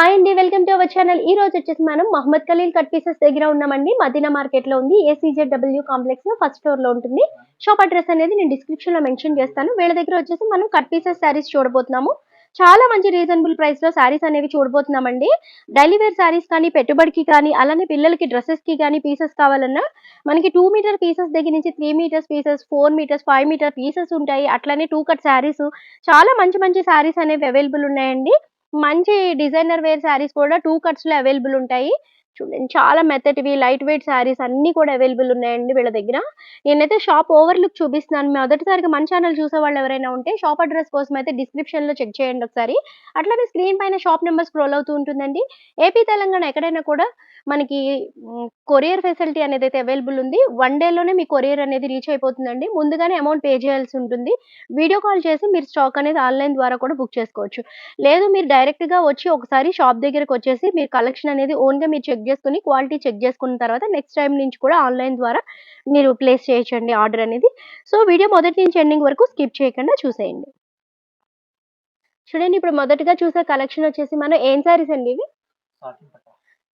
Hi అండి welcome to our channel. ఈ రోజు వచ్చేసి మనం మహమ్మద్ ఖలీల్ కట్ పీసెస్ దగ్గర ఉన్నామండి. మదీనా మార్కెట్లో ఉంది ఏసీజెడ్ డబ్ల్యూ కాంప్లెక్స్లో ఫస్ట్ ఫ్లోర్లో ఉంటుంది. షాప్ అడ్రస్ అనేది నేను డిస్క్రిప్షన్లో మెన్షన్ చేస్తాను. వీళ్ళ దగ్గర వచ్చేసి మనం కట్ పీసెస్ శారీస్ చూడబోతున్నాము. చాలా మంచి రీజనబుల్ ప్రైస్లో శారీస్ అనేవి చూడబోతున్నామండి. డైలీ వేర్ శారీస్ కానీ పెట్టుబడికి కానీ అలానే పిల్లలకి డ్రెస్సెస్కి కానీ పీసెస్ కావాలన్నా మనకి టూ మీటర్ పీసెస్ దగ్గర నుంచి three metres pieces four metres five metre pieces ఉంటాయి. అట్లానే టూ కట్ శారీస్ చాలా మంచి మంచి శారీస్ అనేవి అవైలబుల్ ఉన్నాయండి. మంచి డిజైనర్ వేర్ శారీస్ కూడా టూ కట్స్లో అవైలబుల్ ఉంటాయి. చూడండి చాలా మెత్తటివి లైట్ వెయిట్ శారీస్ అన్ని కూడా అవైలబుల్ ఉన్నాయండి వీళ్ళ దగ్గర. నేనైతే షాప్ ఓవర్ లుక్ చూపిస్తున్నాను మొదటిసారిగా మన ఛానల్ చూసే వాళ్ళు ఎవరైనా ఉంటే షాప్ అడ్రస్ కోసం అయితే డిస్క్రిప్షన్లో చెక్ చేయండి ఒకసారి. అట్లానే స్క్రీన్ పైన షాప్ నెంబర్ స్క్రోల్ అవుతూ ఉంటుందండి. ఏపీ తెలంగాణ ఎక్కడైనా కూడా మనకి కొరియర్ ఫెసిలిటీ అనేది అయితే అవైలబుల్ ఉంది. వన్ డేలోనే మీ కొరియర్ అనేది రీచ్ అయిపోతుందండి. ముందుగానే అమౌంట్ పే చేయాల్సి ఉంటుంది. వీడియో కాల్ చేసి మీరు స్టాక్ అనేది ఆన్లైన్ ద్వారా కూడా బుక్ చేసుకోవచ్చు. లేదు మీరు డైరెక్ట్గా వచ్చి ఒకసారి షాప్ దగ్గరకు వచ్చేసి మీరు కలెక్షన్ అనేది ఓన్గా మీరు చెక్ చేసుకుని క్వాలిటీ చెక్ చేసుకున్న తర్వాత నెక్స్ట్ టైం నుంచి కూడా ఆన్లైన్ ద్వారా మీరు ప్లేస్ చేయొచ్చండి ఆర్డర్ అనేది. సో వీడియో మొదటి నుంచి ఎండింగ్ వరకు స్కిప్ చేయకుండా చూసేయండి. చూడండి ఇప్పుడు మొదటిగా చూసే కలెక్షన్ వచ్చేసి మనం ఏం శారీస్ అండి ఇవి?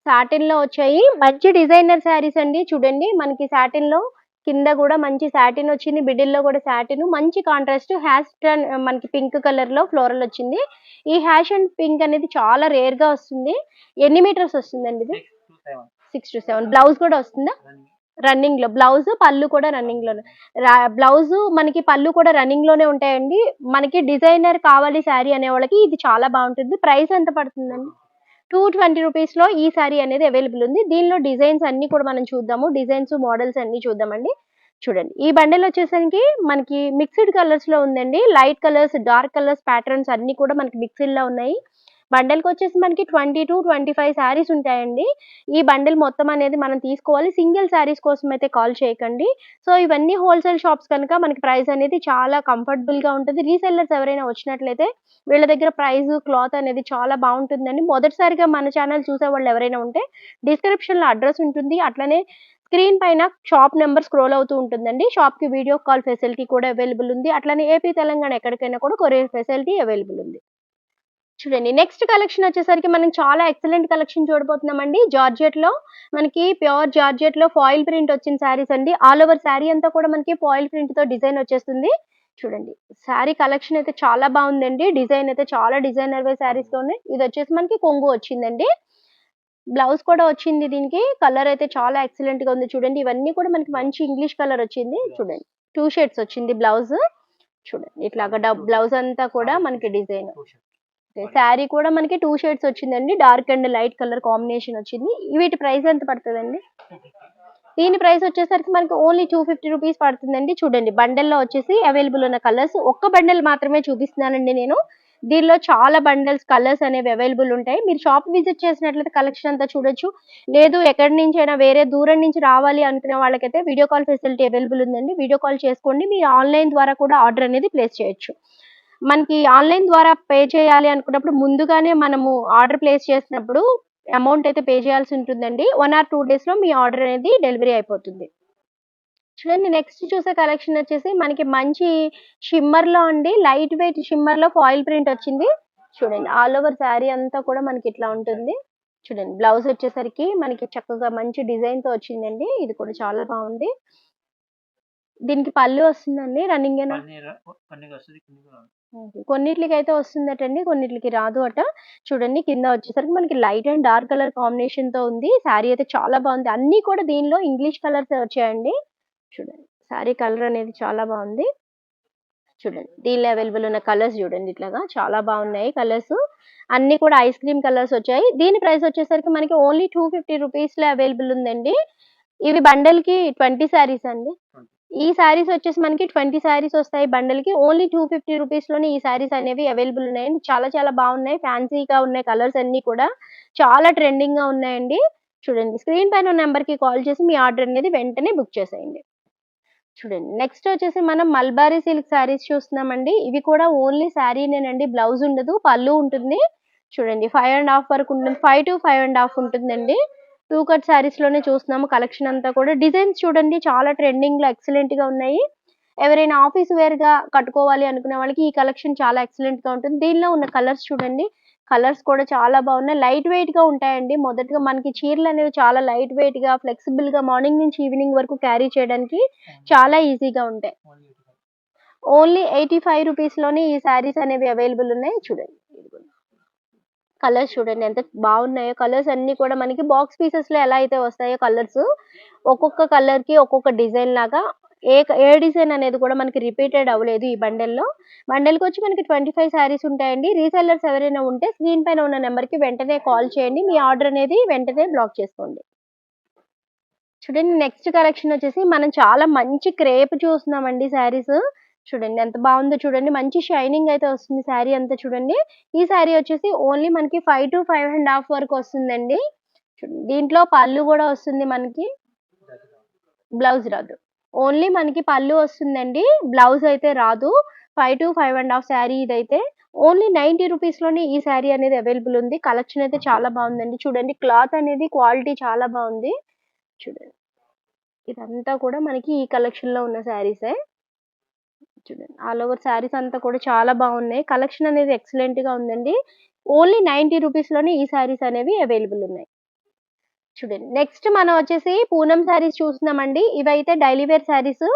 సాటిన్లో వచ్చాయి. మంచి డిజైనర్ శారీస్ అండి. చూడండి మనకి సాటిన్లో కింద కూడా మంచి సాటిన్ వచ్చింది. బిడిల్లో కూడా సాటిన్ మంచి కాంట్రాస్ట్ హ్యాష్ మనకి పింక్ కలర్లో ఫ్లోరల్ వచ్చింది. ఈ హ్యాష్ అండ్ పింక్ అనేది చాలా రేర్గా వస్తుంది. ఎన్ని మీటర్స్ వస్తుందండి ఇది? సిక్స్ టు సెవెన్ బ్లౌజ్ కూడా వస్తుందా? రన్నింగ్లో. బ్లౌజ్ పళ్ళు కూడా రన్నింగ్లోనే. బ్లౌజ్ మనకి పళ్ళు కూడా రన్నింగ్లోనే ఉంటాయండి. మనకి డిజైనర్ కావాలి శారీ అనే వాళ్ళకి ఇది చాలా బాగుంటుంది. ప్రైస్ ఎంత పడుతుందండి? టూ ట్వంటీ రూపీస్లో ఈ శారీ అనేది అవైలబుల్ ఉంది. దీనిలో డిజైన్స్ అన్ని కూడా మనం చూద్దాము. డిజైన్స్ మోడల్స్ అన్ని చూద్దామండి. చూడండి. ఈ బండెల్ వచ్చేసరికి మనకి మిక్స్డ్ కలర్స్లో ఉందండి. Light colours dark colours patterns అన్ని కూడా మనకి మిక్స్డ్లో ఉన్నాయి. బండెల్కి వచ్చేసి మనకి twenty to twenty five saris ఉంటాయండి. ఈ బండిల్ మొత్తం అనేది మనం తీసుకోవాలి. సింగిల్ శారీస్ కోసం అయితే కాల్ చేయకండి. సో ఇవన్నీ హోల్సేల్ షాప్స్ కనుక మనకి ప్రైస్ అనేది చాలా కంఫర్టబుల్గా ఉంటుంది. రీసెల్లర్స్ ఎవరైనా వచ్చినట్లయితే వీళ్ళ దగ్గర ప్రైస్ క్లాత్ అనేది చాలా బాగుంటుందండి. మొదటిసారిగా మన ఛానల్ చూసే వాళ్ళు ఎవరైనా ఉంటే డిస్క్రిప్షన్లో అడ్రస్ ఉంటుంది. అట్లనే స్క్రీన్ పైన షాప్ నెంబర్ స్క్రోల్ అవుతూ ఉంటుందండి. షాప్కి వీడియో కాల్ ఫెసిలిటీ కూడా అవైలబుల్ ఉంది. అట్లనే ఏపీ తెలంగాణ ఎక్కడికైనా కూడా కొరియర్ ఫెసిలిటీ అవైలబుల్ ఉంది. చూడండి నెక్స్ట్ కలెక్షన్ వచ్చేసరికి మనం చాలా ఎక్సలెంట్ కలెక్షన్ చూడబోతున్నామండి. జార్జెట్లో మనకి ప్యూర్ జార్జెట్లో ఫాయిల్ ప్రింట్ వచ్చిన శారీస్ అండి. ఆల్ ఓవర్ శారీ అంతా కూడా మనకి ఫాయిల్ ప్రింట్తో డిజైన్ వచ్చేస్తుంది. చూడండి శారీ కలెక్షన్ అయితే చాలా బాగుందండి. డిజైన్ అయితే చాలా డిజైనర్ వే శారీస్ ఉన్నాయి ఇది వచ్చేసి మనకి కొంగు వచ్చిందండి. బ్లౌజ్ కూడా వచ్చింది దీనికి. కలర్ అయితే చాలా ఎక్సలెంట్గా ఉంది చూడండి. ఇవన్నీ కూడా మనకి మంచి ఇంగ్లీష్ కలర్ వచ్చింది. చూడండి టూ షేడ్స్ వచ్చింది బ్లౌజ్ చూడండి ఇట్లాగా బ్లౌజ్ అంతా కూడా మనకి డిజైన్ శారీ కూడా మనకి టూ షేడ్స్ వచ్చిందండి. Dark and light colour combination వచ్చింది. వీటి ప్రైస్ ఎంత పడుతుందండి? దీని ప్రైస్ వచ్చేసరికి మనకి ఓన్లీ టూ ఫిఫ్టీ రూపీస్ పడుతుందండి. చూడండి బండెల్లో వచ్చేసి అవైలబుల్ ఉన్న కలర్స్ ఒక్క బండెల్ మాత్రమే చూపిస్తున్నానండి నేను. దీనిలో చాలా బండల్స్ కలర్స్ అనేవి అవైలబుల్ ఉంటాయి. మీరు షాప్ విజిట్ చేసినట్లయితే కలెక్షన్ అంతా చూడొచ్చు. లేదు ఎక్కడి నుంచి అయినా వేరే దూరం నుంచి రావాలి అనుకునే వాళ్ళకైతే వీడియో కాల్ ఫెసిలిటీ అవైలబుల్ ఉందండి. వీడియో కాల్ చేసుకోండి. మీరు ఆన్లైన్ ద్వారా కూడా ఆర్డర్ అనేది ప్లేస్ చేయొచ్చు. మనకి ఆన్లైన్ ద్వారా పే చేయాలి అనుకున్నప్పుడు ముందుగానే మనము ఆర్డర్ ప్లేస్ చేసినప్పుడు అమౌంట్ అయితే పే చేయాల్సి ఉంటుందండి. వన్ ఆర్ టూ డేస్లో మీ ఆర్డర్ అనేది డెలివరీ అయిపోతుంది. చూడండి నెక్స్ట్ చూసే కలెక్షన్ వచ్చేసి మనకి మంచి షిమ్మర్లో అండి. లైట్ వెయిట్ షిమ్మర్లో ఫాయిల్ ప్రింట్ వచ్చింది. చూడండి ఆల్ ఓవర్ శారీ అంతా కూడా మనకి ఇట్లా ఉంటుంది. చూడండి బ్లౌజ్ వచ్చేసరికి మనకి చక్కగా మంచి డిజైన్తో వచ్చిందండి. ఇది కూడా చాలా బాగుంది. దీనికి పళ్ళు వస్తుందండి? రన్నింగ్ ఏనా? కొన్ని వస్తుంది రాదు. కొన్నిట్లకి అయితే వస్తుందటండి కొన్నిట్లకి రాదు అట. చూడండి కింద వచ్చేసరికి మనకి లైట్ అండ్ డార్క్ కలర్ కాంబినేషన్తో ఉంది. శారీ అయితే చాలా బాగుంది. అన్ని కూడా దీనిలో ఇంగ్లీష్ కలర్స్ వచ్చాయండి? చూడండి శారీ కలర్ అనేది చాలా బాగుంది. చూడండి దీనిలో అవైలబుల్ ఉన్న కలర్స్ చూడండి ఇట్లాగా. చాలా బాగున్నాయి కలర్స్ అన్ని కూడా ఐస్ క్రీమ్ కలర్స్ వచ్చాయి. దీని ప్రైస్ వచ్చేసరికి మనకి ఓన్లీ టూ ఫిఫ్టీ రూపీస్లో అవైలబుల్ ఉందండి. ఇవి బండల్కి ట్వంటీ శారీస్ అండి. ఈ శారీస్ వచ్చేసి మనకి ట్వంటీ శారీస్ వస్తాయి బండల్కి ఓన్లీ టూ ఫిఫ్టీ రూపీస్లోనే ఈ శారీస్ అనేవి అవైలబుల్ ఉన్నాయండి. చాలా చాలా బాగున్నాయి. ఫ్యాన్సీగా ఉన్నాయి కలర్స్ అన్ని కూడా. చాలా ట్రెండింగ్గా ఉన్నాయండి. చూడండి స్క్రీన్ పైన నెంబర్కి కాల్ చేసి మీ ఆర్డర్ అనేది వెంటనే బుక్ చేసేయండి. చూడండి నెక్స్ట్ వచ్చేసి మనం మల్బారీ సిల్క్ శారీస్ చూస్తున్నామండి. ఇవి కూడా ఓన్లీ శారీనేనండి బ్లౌజ్ ఉండదు పళ్ళు ఉంటుంది. చూడండి ఫైవ్ అండ్ హాఫ్ వరకు ఉంటుంది. Five to five and half ఉంటుందండి. టూ కట్ శారీస్లోనే చూస్తున్నాము. కలెక్షన్ అంతా కూడా. డిజైన్స్ చూడండి. చాలా ట్రెండింగ్లో ఎక్సలెంట్గా ఉన్నాయి. ఎవరైనా ఆఫీస్ వేర్గా కట్టుకోవాలి అనుకునే వాళ్ళకి ఈ కలెక్షన్ చాలా ఎక్సలెంట్గా ఉంటుంది. దీనిలో ఉన్న కలర్స్ చూడండి. కలర్స్ కూడా చాలా బాగున్నాయి. లైట్ వెయిట్గా ఉంటాయండి. మొదటగా మనకి చీరలు అనేవి చాలా లైట్ వెయిట్గా ఫ్లెక్సిబుల్గా మార్నింగ్ నుంచి ఈవినింగ్ వరకు క్యారీ చేయడానికి చాలా ఈజీగా ఉంటాయి. ఓన్లీ ఎయిటీ ఫైవ్ రూపీస్లోనే ఈ శారీస్ అనేవి అవైలబుల్ ఉన్నాయి. చూడండి. కలర్స్ చూడండి. ఎంత బాగున్నాయో కలర్స్ అన్ని కూడా మనకి బాక్స్ పీసెస్లో ఎలా అయితే వస్తాయో కలర్స్ ఒక్కొక్క కలర్కి ఒక్కొక్క డిజైన్ లాగా ఏ ఏ డిజైన్ అనేది కూడా మనకి రిపీటెడ్ అవ్వలేదు ఈ బండెల్లో బండెల్కి వచ్చి మనకి ట్వంటీ ఫైవ్ శారీస్ ఉంటాయండి. రీసెల్లర్స్ ఎవరైనా ఉంటే స్క్రీన్ పైన ఉన్న నెంబర్కి వెంటనే కాల్ చేయండి. మీ ఆర్డర్ అనేది వెంటనే బ్లాక్ చేసుకోండి. చూడండి నెక్స్ట్ కలెక్షన్ వచ్చేసి మనం చాలా మంచి క్రేప్ చూస్తున్నామండి శారీస్ చూడండి ఎంత బాగుందో చూడండి. మంచి షైనింగ్ అయితే వస్తుంది శారీ అంతా చూడండి. ఈ శారీ వచ్చేసి ఓన్లీ మనకి five to five and half వరకు వస్తుందండి. చూడండి. దీంట్లో పళ్ళు కూడా వస్తుంది మనకి. బ్లౌజ్ రాదు. ఓన్లీ మనకి పళ్ళు వస్తుందండి. బ్లౌజ్ అయితే రాదు. Five to five and half sari ఇదైతే. ఓన్లీ నైన్టీ రూపీస్లోనే ఈ శారీ అనేది అవైలబుల్ ఉంది. కలెక్షన్ అయితే చాలా బాగుందండి. చూడండి క్లాత్ అనేది క్వాలిటీ చాలా బాగుంది. చూడండి. ఇదంతా కూడా మనకి ఈ కలెక్షన్లో ఉన్న శారీసే. చూడండి. ఆల్ ఓవర్ శారీస్ అంతా కూడా చాలా బాగున్నాయి. కలెక్షన్ అనేది ఎక్సలెంట్గా ఉందండి. ఓన్లీ నైన్టీ రూపీస్లోనే ఈ శారీస్ అనేవి అవైలబుల్ ఉన్నాయి. చూడండి. నెక్స్ట్ మనం వచ్చేసి పూనం శారీస్ చూస్తున్నామండి. ఇవైతే డైలీ వేర్ శారీస్.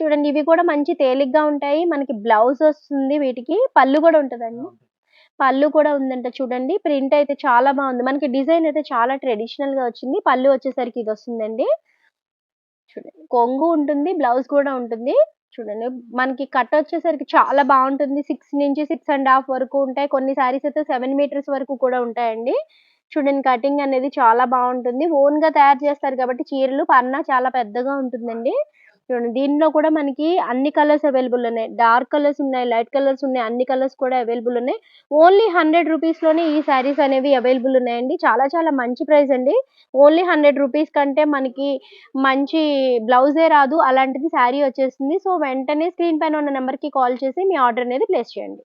చూడండి. ఇవి కూడా మంచి తేలిగ్గా ఉంటాయి. మనకి బ్లౌజ్ వస్తుంది వీటికి. పళ్ళు కూడా ఉంటదండి. పళ్ళు కూడా ఉందంట చూడండి. ప్రింట్ అయితే చాలా బాగుంది. మనకి డిజైన్ అయితే చాలా ట్రెడిషనల్గా వచ్చింది. పళ్ళు వచ్చేసరికి ఇది వస్తుందండి. చూడండి. కొంగు ఉంటుంది. బ్లౌజ్ కూడా ఉంటుంది. చూడండి. మనకి కట్ వచ్చేసరికి చాలా బాగుంటుంది. సిక్స్ నుంచి సిక్స్ అండ్ హాఫ్ వరకు ఉంటాయి. కొన్ని సారీస్ అయితే సెవెన్ మీటర్స్ వరకు కూడా ఉంటాయండి. చూడండి కటింగ్ అనేది చాలా బాగుంటుంది. ఓన్గా తయారు చేస్తారు కాబట్టి చీరలు పన్నా చాలా పెద్దగా ఉంటుందండి. చూడండి. దీనిలో కూడా మనకి అన్ని కలర్స్ అవైలబుల్ ఉన్నాయి. డార్క్ కలర్స్ ఉన్నాయి లైట్ కలర్స్ ఉన్నాయి అన్ని కలర్స్ కూడా అవైలబుల్ ఉన్నాయి. ఓన్లీ హండ్రెడ్ రూపీస్లోనే ఈ శారీస్ అనేవి అవైలబుల్ ఉన్నాయండి. చాలా చాలా మంచి ప్రైస్ అండి. ఓన్లీ హండ్రెడ్ రూపీస్ కంటే మనకి మంచి బ్లౌజే రాదు. అలాంటిది శారీ వచ్చేస్తుంది. సో వెంటనే స్క్రీన్ పైన ఉన్న నెంబర్కి కాల్ చేసి మీ ఆర్డర్ అనేది ప్లేస్ చేయండి.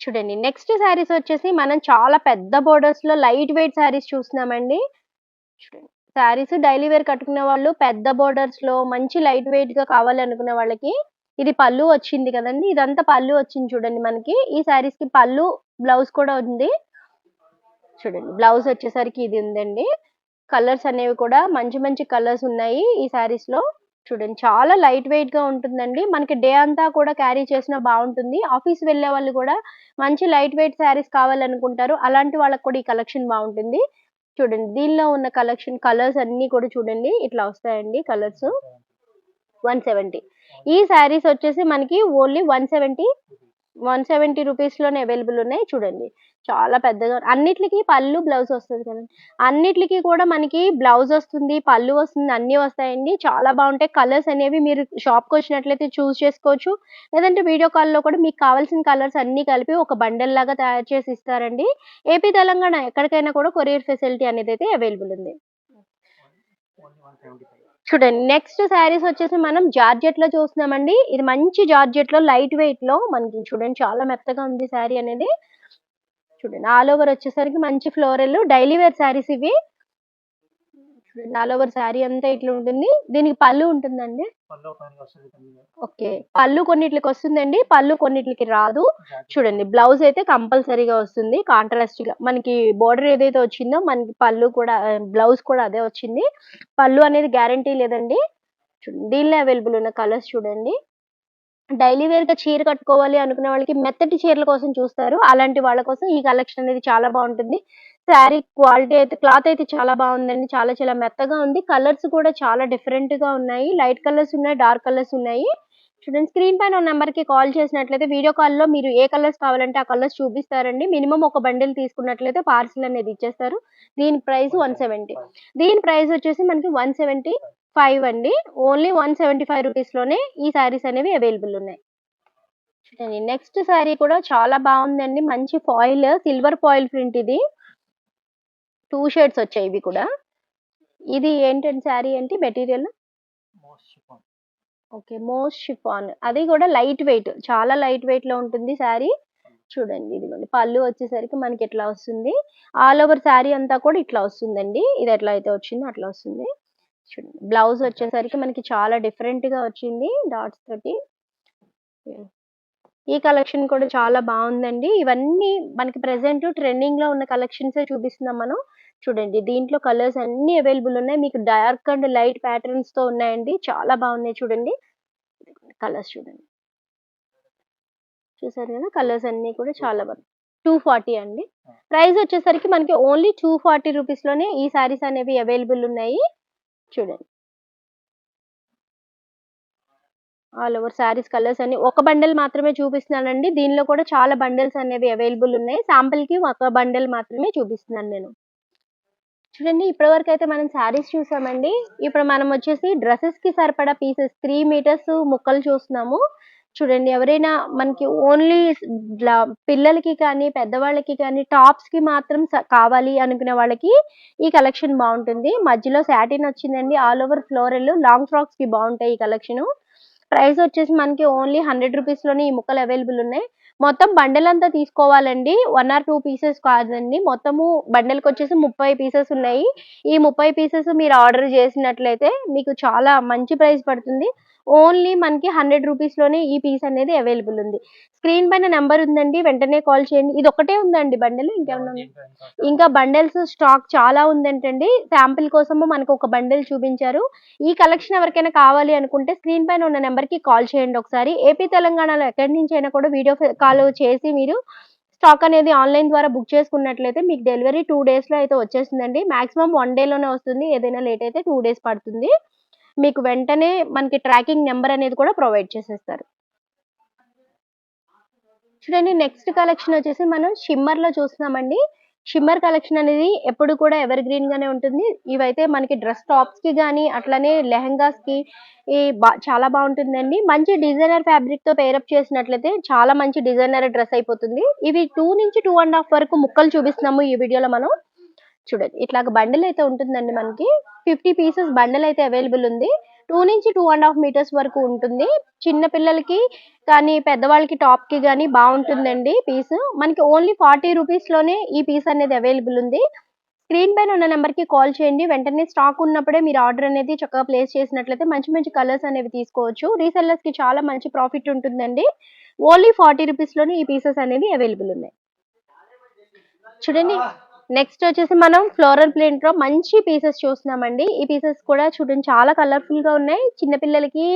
చూడండి. నెక్స్ట్ శారీస్ వచ్చేసి మనం చాలా పెద్ద బోర్డర్స్లో లైట్ వెయిట్ శారీస్ చూస్తున్నామండి. చూడండి. శారీస్ డైలీ వేర్ కట్టుకునే వాళ్ళు పెద్ద బోర్డర్స్లో మంచి లైట్ వెయిట్గా కావాలి అనుకునే వాళ్ళకి ఇది పళ్ళు వచ్చింది కదండి. ఇదంతా పళ్ళు వచ్చింది చూడండి మనకి. ఈ శారీస్కి పళ్ళు బ్లౌజ్ కూడా ఉంది. చూడండి బ్లౌజ్ వచ్చేసరికి ఇది ఉందండి. కలర్స్ అనేవి కూడా మంచి మంచి కలర్స్ ఉన్నాయి ఈ శారీస్లో. చూడండి చాలా లైట్ వెయిట్గా ఉంటుందండి. మనకి డే అంతా కూడా క్యారీ చేసినా బాగుంటుంది. ఆఫీస్ వెళ్ళే వాళ్ళు కూడా మంచి లైట్ వెయిట్ శారీస్ కావాలనుకుంటారు. అలాంటి వాళ్ళకి కూడా ఈ కలెక్షన్ బాగుంటుంది. చూడండి దీనిలో ఉన్న కలెక్షన్ కలర్స్ అన్ని కూడా చూడండి ఇట్లా వస్తాయండి కలర్స్ వన్ సెవెంటీ. ఈ శారీస్ వచ్చేసి మనకి only one seventy one seventy రూపీస్లోనే available ఉన్నాయి. చూడండి. చాలా పెద్దగా అన్నిటికీ పళ్ళు బ్లౌజ్ వస్తుంది కదండి. అన్నిటికి కూడా మనకి బ్లౌజ్ వస్తుంది పళ్ళు వస్తుంది అన్నీ వస్తాయండి. చాలా బాగుంటాయి. కలర్స్ అనేవి మీరు షాప్కి వచ్చినట్లయితే చూస్ చేసుకోవచ్చు. లేదంటే వీడియో కాల్లో కూడా మీకు కావాల్సిన కలర్స్ అన్నీ కలిపి ఒక బండల్ లాగా తయారు చేసి ఇస్తారండి. ఏపీ తెలంగాణ ఎక్కడికైనా కూడా కొరియర్ ఫెసిలిటీ అనేది అయితే అవైలబుల్ ఉంది. చూడండి నెక్స్ట్ శారీస్ వచ్చేసి మనం జార్జెట్లో చూస్తున్నామండి. ఇది మంచి జార్జెట్లో లైట్ వెయిట్లో మనకి చూడండి చాలా మెత్తగా ఉంది శారీ అనేది. చూడండి ఆల్ ఓవర్ వచ్చేసరికి మంచి ఫ్లోరల్ డైలీ వేర్ శారీస్ ఇవి. చూడండి ఆల్ ఓవర్ శారీ అంతా ఇట్లా ఉంటుంది. దీనికి పళ్ళు ఉంటుందండి. వస్తుంది. ఓకే. పళ్ళు కొన్నిట్లకి వస్తుందండి. పళ్ళు కొన్నిట్లకి రాదు. చూడండి బ్లౌజ్ అయితే కంపల్సరీగా వస్తుంది. కాంట్రాస్ట్గా మనకి బోర్డర్ ఏదైతే వచ్చిందో మనకి పళ్ళు కూడా బ్లౌజ్ కూడా అదే వచ్చింది. పళ్ళు అనేది గ్యారంటీ లేదండి. దీనిలో అవైలబుల్ ఉన్న కలర్స్ చూడండి. డైలీ వేర్గా చీర కట్టుకోవాలి అనుకునే వాళ్ళకి మెత్తటి చీరల కోసం చూస్తారు. అలాంటి వాళ్ళ కోసం ఈ కలెక్షన్ అనేది చాలా బాగుంటుంది. శారీ క్వాలిటీ అయితే క్లాత్ అయితే చాలా బాగుందండి. చాలా చాలా మెత్తగా ఉంది. కలర్స్ కూడా చాలా డిఫరెంట్గా ఉన్నాయి. లైట్ కలర్స్ ఉన్నాయి డార్క్ కలర్స్ ఉన్నాయి. చూడండి స్క్రీన్ పైన నెంబర్కి కాల్ చేసినట్లయితే వీడియో కాల్లో మీరు ఏ కలర్స్ కావాలంటే ఆ కలర్స్ చూపిస్తారండి. మినిమం ఒక బండిల్ తీసుకున్నట్లయితే పార్సిల్ అనేది ఇచ్చేస్తారు. దీని ప్రైస్ వన్ సెవెంటీ దీని ప్రైస్ వచ్చేసి మనకి వన్ సెవెంటీ ఫైవ్ అండి. ఓన్లీ వన్ సెవెంటీ ఫైవ్ రూపీస్లోనే ఈ సారీస్ అనేవి అవైలబుల్ ఉన్నాయి. చూడండి నెక్స్ట్ సారీ కూడా చాలా బాగుందండి. మంచి ఫాయిల్ సిల్వర్ ఫాయిల్ ప్రింట్ ఇది. టూ షేడ్స్ వచ్చాయి ఇవి కూడా. ఇది ఏంటంటే శారీ ఏంటి మెటీరియల్. Okay most chiffon. అది కూడా లైట్ వెయిట్. చాలా లైట్ వెయిట్లో ఉంటుంది శారీ చూడండి ఇదిగోండి. పళ్ళు వచ్చేసరికి మనకి ఎట్లా వస్తుంది? ఆల్ ఓవర్ శారీ అంతా కూడా ఇట్లా వస్తుందండి. ఇది ఎట్లా అయితే వచ్చిందో అట్లా వస్తుంది. చూడండి. బ్లౌజ్ వచ్చేసరికి మనకి చాలా డిఫరెంట్గా వచ్చింది డాట్స్ తోటి. ఈ కలెక్షన్ కూడా చాలా బాగుందండి. ఇవన్నీ మనకి ప్రెసెంట్ ట్రెండింగ్లో ఉన్న కలెక్షన్స్ చూపిస్తున్నాం మనం. చూడండి దీంట్లో కలర్స్ అన్ని అవైలబుల్ ఉన్నాయి. మీకు డార్క్ అండ్ లైట్ ప్యాటర్న్స్తో ఉన్నాయండి. చాలా బాగున్నాయి చూడండి. కలర్స్ చూడండి. చూసారు కదా కలర్స్ అన్ని కూడా చాలా బాగున్నాయి. టూ ఫార్టీ అండి. ప్రైస్ వచ్చేసరికి మనకి ఓన్లీ టూ ఫార్టీ రూపీస్లోనే ఈ సారీస్ అనేవి అవైలబుల్ ఉన్నాయి. చూడండి. ఆల్ ఓవర్ సారీస్ కలర్స్ అన్ని ఒక బండల్ మాత్రమే చూపిస్తున్నానండి. దీనిలో కూడా చాలా బండిల్స్ అనేవి అవైలబుల్ ఉన్నాయి. శాంపుల్కి ఒక బండెల్ మాత్రమే చూపిస్తున్నాను నేను. చూడండి ఇప్పటి వరకు అయితే మనం శారీస్ చూసామండి. ఇప్పుడు మనం వచ్చేసి డ్రెస్సెస్కి సరిపడా పీసెస్ త్రీ మీటర్స్ ముక్కలు చూస్తున్నాము. చూడండి ఎవరైనా మనకి ఓన్లీ పిల్లలకి కానీ పెద్దవాళ్ళకి కానీ టాప్స్కి మాత్రం కావాలి అనుకునే వాళ్ళకి ఈ కలెక్షన్ బాగుంటుంది. మధ్యలో శాటిన్ వచ్చిందండి ఆల్ ఓవర్ ఫ్లోరల్ లాంగ్ ఫ్రాక్స్కి బాగుంటాయి ఈ కలెక్షన్ ప్రైస్ వచ్చేసి మనకి ఓన్లీ హండ్రెడ్ రూపీస్లోనే ఈ ముక్కలు అవైలబుల్ ఉన్నాయి. మొత్తం బండెల్ అంతా తీసుకోవాలండి. వన్ ఆర్ టూ పీసెస్ కాదండి. మొత్తము బండెల్కి వచ్చేసి ముప్పై పీసెస్ ఉన్నాయి. ఈ ముప్పై పీసెస్ మీరు ఆర్డర్ చేసినట్లయితే మీకు చాలా మంచి ప్రైస్ పడుతుంది. ఓన్లీ మనకి హండ్రెడ్ రూపీస్లోనే ఈ పీస్ అనేది అవైలబుల్ ఉంది. స్క్రీన్ పైన నెంబర్ ఉందండి. వెంటనే కాల్ చేయండి. ఇది ఒకటే ఉందండి బండెల్? ఇంకేమన్నా? ఇంకా బండెల్స్ స్టాక్ చాలా ఉందంటండి. శాంపిల్ కోసము మనకు ఒక బండెల్ చూపించారు. ఈ కలెక్షన్ ఎవరికైనా కావాలి అనుకుంటే స్క్రీన్ పైన ఉన్న నెంబర్కి కాల్ చేయండి ఒకసారి. ఏపీ తెలంగాణలో ఎక్కడి నుంచి అయినా కూడా వీడియో కాల్ చేసి మీరు స్టాక్ అనేది ఆన్లైన్ ద్వారా బుక్ చేసుకున్నట్లయితే మీకు డెలివరీ టూ డేస్లో అయితే వచ్చేసిందండి మాక్సిమం వన్ డేలోనే వస్తుంది. ఏదైనా లేట్ అయితే టూ డేస్ పడుతుంది. మీకు వెంటనే మనకి ట్రాకింగ్ నెంబర్ అనేది కూడా ప్రొవైడ్ చేసేస్తారు. చూడండి నెక్స్ట్ కలెక్షన్ వచ్చేసి మనం షిమ్మర్లో చూస్తున్నామండి. షిమ్మర్ కలెక్షన్ అనేది ఎప్పుడు కూడా ఎవర్ గ్రీన్ గానే ఉంటుంది. ఇవైతే మనకి డ్రెస్ టాప్స్కి కానీ అట్లనే లెహంగాస్కి ఈ బా చాలా బాగుంటుందండి. మంచి డిజైనర్ ఫ్యాబ్రిక్తో పేరప్ చేసినట్లయితే చాలా మంచి డిజైనర్ డ్రెస్ అయిపోతుంది. ఇవి టూ నుంచి టూ అండ్ హాఫ్ వరకు ముక్కలు చూపిస్తున్నాము ఈ వీడియోలో మనం. చూడండి ఇట్లాగ బండిల్ అయితే ఉంటుందండి మనకి. ఫిఫ్టీ పీసెస్ బండిల్ అయితే అవైలబుల్ ఉంది. టూ నుంచి టూ అండ్ హాఫ్ మీటర్స్ వరకు ఉంటుంది. చిన్న పిల్లలకి కానీ పెద్దవాళ్ళకి టాప్కి కానీ బాగుంటుందండి పీస్. మనకి ఓన్లీ ఫార్టీ రూపీస్లోనే ఈ పీస్ అనేది అవైలబుల్ ఉంది. స్క్రీన్ పైన ఉన్న నెంబర్కి కాల్ చేయండి. వెంటనే స్టాక్ ఉన్నప్పుడే మీరు ఆర్డర్ అనేది చక్కగా ప్లేస్ చేసినట్లయితే మంచి మంచి కలర్స్ అనేవి తీసుకోవచ్చు. రీసెల్లర్స్కి చాలా మంచి ప్రాఫిట్ ఉంటుందండి. ఓన్లీ ఫార్టీ రూపీస్లోనే ఈ పీసెస్ అనేవి అవైలబుల్ ఉన్నాయి. చూడండి. నెక్స్ట్ వచ్చేసి మనం ఫ్లోరల్ ప్రింట్లో మంచి పీసెస్ చూస్తున్నామండి. ఈ పీసెస్ కూడా చూడండి చాలా కలర్ఫుల్గా ఉన్నాయి. చిన్నపిల్లలకి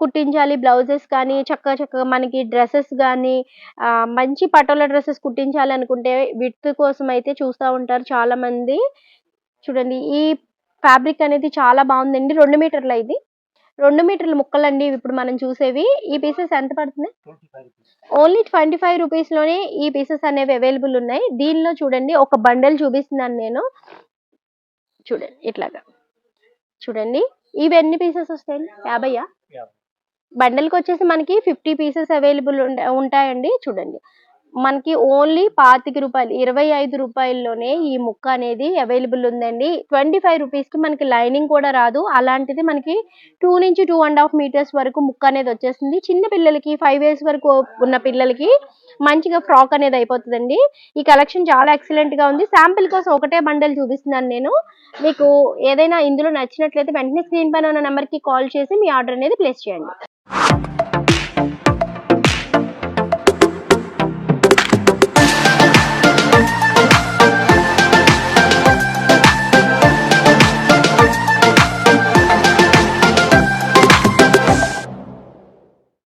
కుట్టించాలి బ్లౌజెస్ కానీ చక్కగా చక్కగా మనకి డ్రెస్సెస్ కానీ మంచి పటోల డ్రెస్సెస్ కుట్టించాలి అనుకుంటే విత్ కోసం అయితే చూస్తూ ఉంటారు చాలా మంది చూడండి ఈ ఫ్యాబ్రిక్ అనేది చాలా బాగుందండి. రెండు మీటర్ల ఇది. రెండు మీటర్ల ముక్కలండి ఇప్పుడు మనం చూసేవి. ఈ పీసెస్ ఎంత పడుతుంది? ఓన్లీ ట్వంటీ ఫైవ్ రూపీస్లోనే ఈ పీసెస్ అనేవి అవైలబుల్ ఉన్నాయి. దీనిలో చూడండి ఒక బండల్ చూపిస్తున్నాను నేను. చూడండి ఇట్లాగా. చూడండి ఇవి ఎన్ని పీసెస్ వస్తాయండి? యాభైయా? యాభై. బండల్కి వచ్చేసి మనకి ఫిఫ్టీ పీసెస్ అవైలబుల్ ఉంటాయండి. చూడండి. మనకి ఓన్లీ పాతిక రూపాయలు ఇరవై ఐదు రూపాయల్లోనే ఈ ముక్క అనేది అవైలబుల్ ఉందండి. ట్వంటీ ఫైవ్ రూపీస్కి మనకి లైనింగ్ కూడా రాదు. అలాంటిది మనకి టూ నుంచి టూ అండ్ హాఫ్ మీటర్స్ వరకు ముక్క అనేది వచ్చేస్తుంది. చిన్న పిల్లలకి ఫైవ్ ఇయర్స్ వరకు ఉన్న పిల్లలకి మంచిగా ఫ్రాక్ అనేది అయిపోతుందండి. ఈ కలెక్షన్ చాలా ఎక్సలెంట్గా ఉంది. శాంపిల్ కోసం ఒకటే బండల్ చూపిస్తున్నాను నేను. మీకు ఏదైనా ఇందులో నచ్చినట్లయితే వెంటనే స్క్రీన్ పైన ఉన్న నెంబర్కి కాల్ చేసి మీ ఆర్డర్ అనేది ప్లేస్ చేయండి.